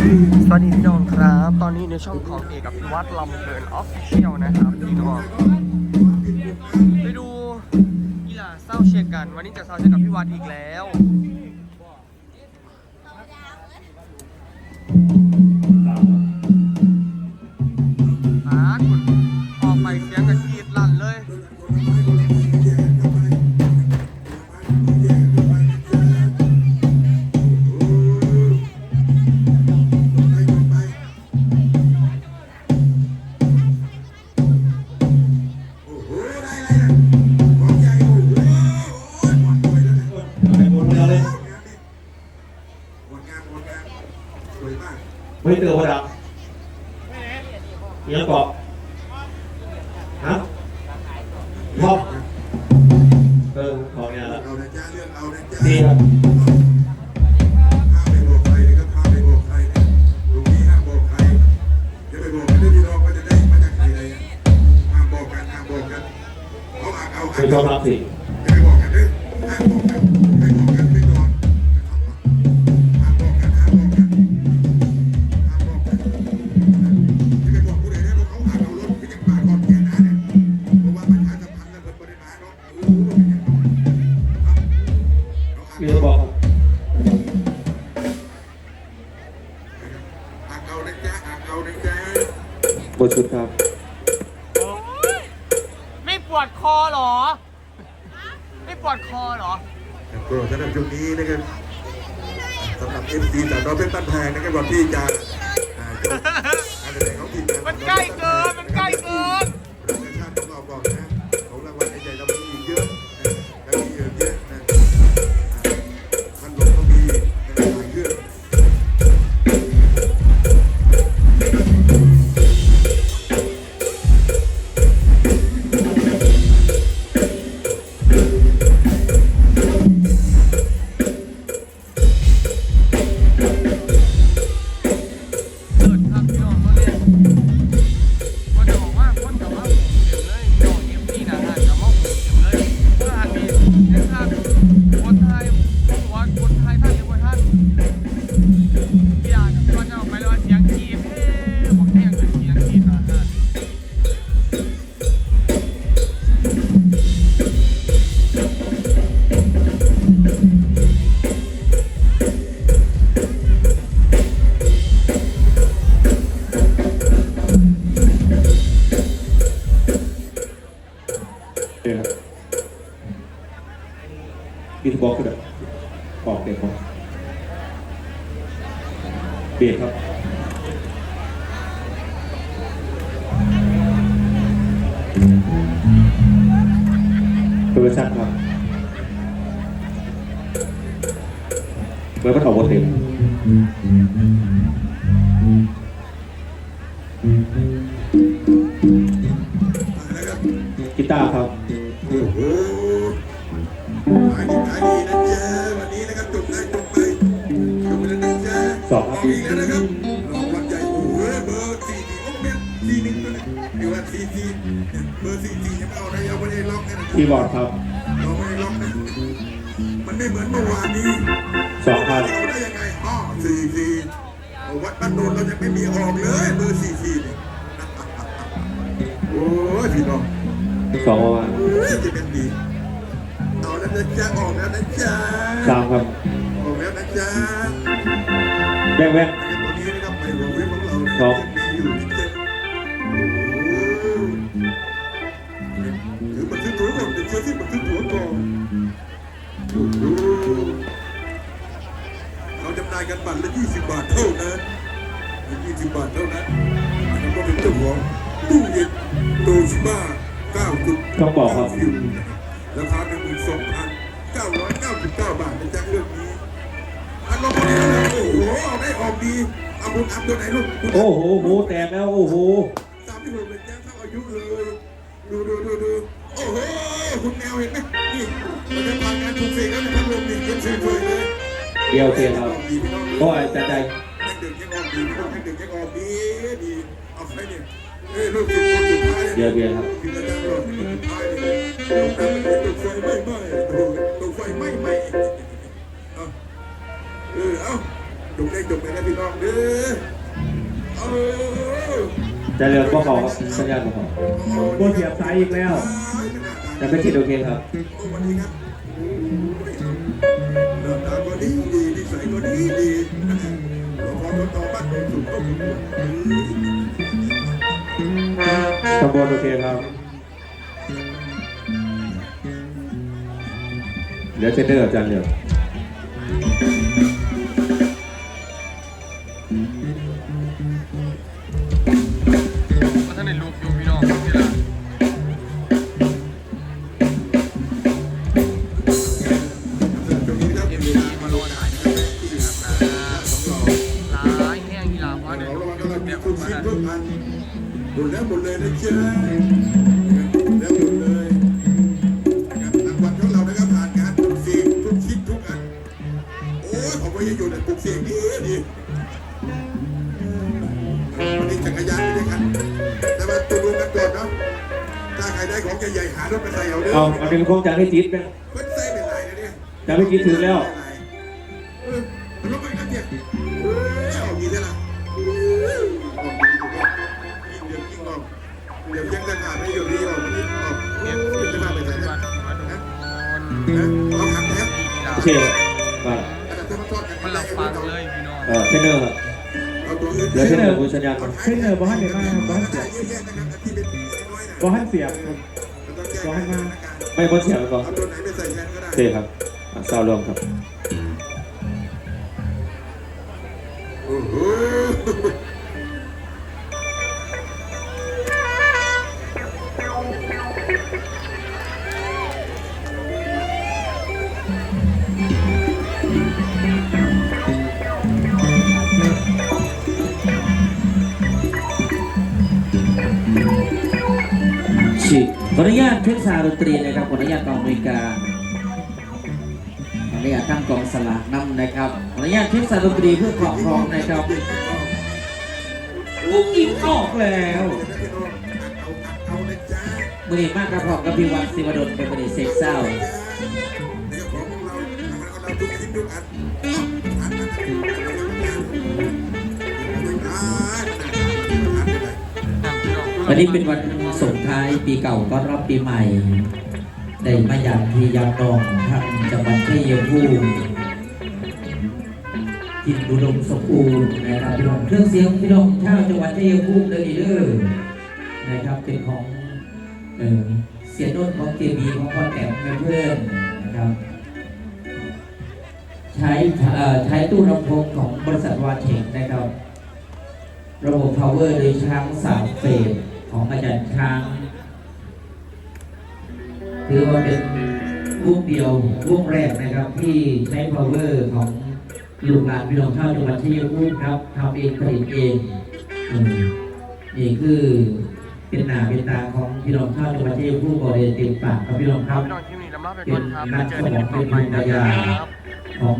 สวัสดีพี่น้องครับ ตอนนี้ในช่องของเอกกับพิวัตรลำเพลินออฟฟิเชียลนะครับพี่น้อง ไปดูกีฬาเศร้าเชียร์กัน วันนี้จะเศร้าเชียร์กับพี่วัดอีกแล้ว เจอพอดับเงี้ยเกาะฮะพอเออของเนี่ยละเอานะจ๊ะเรื่องเอานะจ๊ะดีครับห้ามไปบอกใครนะครับห้ามไปบอกใครนะตรงนี้ห้ามบอกใครอย่าไปบอกกันด้วยพี่น้องก็จะได้มาจากใครเลยห้ามบอกกันห้ามบอกกันเขาอาเอาไม่ยอมรับสิอย่าไปบอกกันด้วยห้ามบอก ปวดคอเหรอ ไม่ปวดคอเหรอก็สำหรับช่วงนี้นะครับสำหรับเอฟซีสาวน้อยเป็นบ้านแพงนะครับก่อนที่จะอ่าจบการแสดงของทีมงานมันใกล้เกิ มีจะบอกก็ได้ออกเด็กบอกเบียดครับเบอร์ชัดครับเบอร์มันออกบทเต็มกีตาร์ครับ องครับอีกแล้วนะครับรางวัลใหญ่โอ้โหเบอร์สี่สี่โอ้เมตรสี่หนึ่งเลยนะเดี๋ยวว่าสี่สี่เบอร์สี่สี่ยังไม่เอานะยังไม่ได้ล็อกนะคีย์บอร์ดครับเราไม่ได้ล็อกนะมันไม่เหมือนเมื่อวานนี้สองครับเอาได้ยังไงอ๋อสี่สี่วัดบ้านโนนเรายังไม่มีออกเลยเบอร์สี่สี่นี่โอ้ยพี่น้องสองประมาณเฮ้ยจะเป็นดีเอาแล้วนะจ๊ะออกแล้วนะจ๊ะสามครับออกแล้วนะจ๊ะ แว่งแว่งไอ้ตัวนี้นะครับไม่รู้วิของเราครับมีอยู่นี่จ๊ะถือบันทึกตัวก่อนเดี๋ยวเชื่อที่บันทึกตัวก่อนเราจำหน่ายกันบัตรละ 20 บาทเท่านั้น20 บาทเท่านั้นแล้วก็เป็นเจ้าของตู้เย็นโตชิบ้า9จุดต้องบอกครับราคาหนึ่งหมื่นจ้าร้อยเก้าสิบเก้าบาทนะจ๊ะเรื่องนี้อันลงมาเนี่ยนะโอ้โห เอาได้ออกดีเอาบุญอัพตัวไหนลูกบุญโอ้โหโหแตกแล้วโอ้โหสามที่หกเลยจ๊ะเท่าอายุเลย ดูดูดูดูโอ้โห คุณแมวเห็นไหมนี่มันจะผ่านการถูกเสกแล้วในพัดลมนี่เย็นเฉยๆเลยเดียวเทียนครับดีพี่น้องก็จัดใจยังดึกยังออกดีพี่น้องยังดึกยังออกดีดีเอาใครเนี่ยเอ้ยลูกศิษย์คนสุดท้ายเดียวเบียร์ครับคืออาจารย์รอดคนสุดท้ายเลยลงน้ำมันตกไฟไหม้ไหม้ตกไฟไหม้ไหม้เอาเออเอา จงได้จงไปนะพี่น้องเด้อเออจะเรือก็ขอครับสัญญาณก็ขอโบเสียบสายอีกแล้วแต่ไม่ติดโอเคครับโอ้วันนี้ครับหน้าตาก็ดีดีนิสัยก็ดีดีเราขอทดต่อบ้านเป็นสุขต้องข้างบนโอเคครับ เดี๋ยวเทรนเนอร์อาจารย์เดี๋ยว หมดแล้วหมดเลยนะเจ้าแล้วหมดเลยนะครับรางวัลของเรานะครับผ่านการปลุกเสกทุกชิ้นทุกอันโอ้ยผมว่าจะอยู่ในปลุกเสกดีดีวันนี้จักรยานไม่ได้คันแต่ว่าตัวรวมกันก่อนเนาะถ้าใครได้ของใหญ่ๆหารถไปใส่เอาเด้อเอาเอาเป็นโครงการให้จิ๊ดนะเพิ่นใส่เป็นไรนะเนี่ยจะไม่คิดถึงแล้ว ดี๋ยวยังจะขาดไม่อยู่ดีออกมันนี่เอ็มเดี๋พียวจะมาไปใส่วันะดวัดโดนะเอาขันแทบกีฬาโอเคมาแต่ถ้ามาทอดกันมันลับฟังเลยพี่น้องเออเทรนเนอร์ครับเอาตัวอื่นเดี๋ยวเทรนเนอร์คุณสัญญาณก่อนเทรนเนอร์บอกให้เดี๋ยวมาบอกให้เสียบเยอะแยะนะครับที่เป็นน้อยๆนะบอกให้เสียบต้องแก้ไขสถานกาไม่พ้นเสียงก่อนเอาตัวไหนไปใส่แทนก็ได้โอเคครับอะซาวรวมครับ ออนุญาตเทคซาดนตรีนะครับขออนุญาตกองอเมริกาขออนุญาตตั้งกองสลากนำนะครับขออนุญาตเทคซาดนตรีเพื่อครอบครองนะครับอุ้งอิงออกแล้วเอาเลยจ้ามือนี้มากกระพร้อมกับพี่วัดศิวดลเป็นประเด็นเซ็กเศร้า วันนี้เป็นวันส่งท้ายปีเก่าต้อนรับปีใหม่ได้มาอย่างที่ยามนองท่างจังหวัดชัยภูมิทินบุดมสมบูรณ์นะครับพี่น้องเครื่องเสียงพี่น้องชาวจังหวัดชัยภูมิเด้เด้อนะครับเป็นของเออเสียนนท์ของเกบีของคอนแกนเพื่อนนะครับใช้ใช้ตู้ลำโพงของบริษัทวาเทคนะครับ ระบบ power โดยช้างสามเฟส ของอาจารย์ช้างถือว่าเป็นวงเดียววงแรกนะครับ ที่ใช้ power ของลูกหลานพี่น้องชาวจังหวัดชัยภูมิครับทำเองผลิตเองอืมนี่คือเป็นหน้าเป็นตาของพี่น้องชาวจังหวัดชัยภูมิบริเวณเต็มปากครับพี่น้องครับพี่น้องที่นี่ลำลาไปก่อนครับเจอกันต่อไปนะครับของเท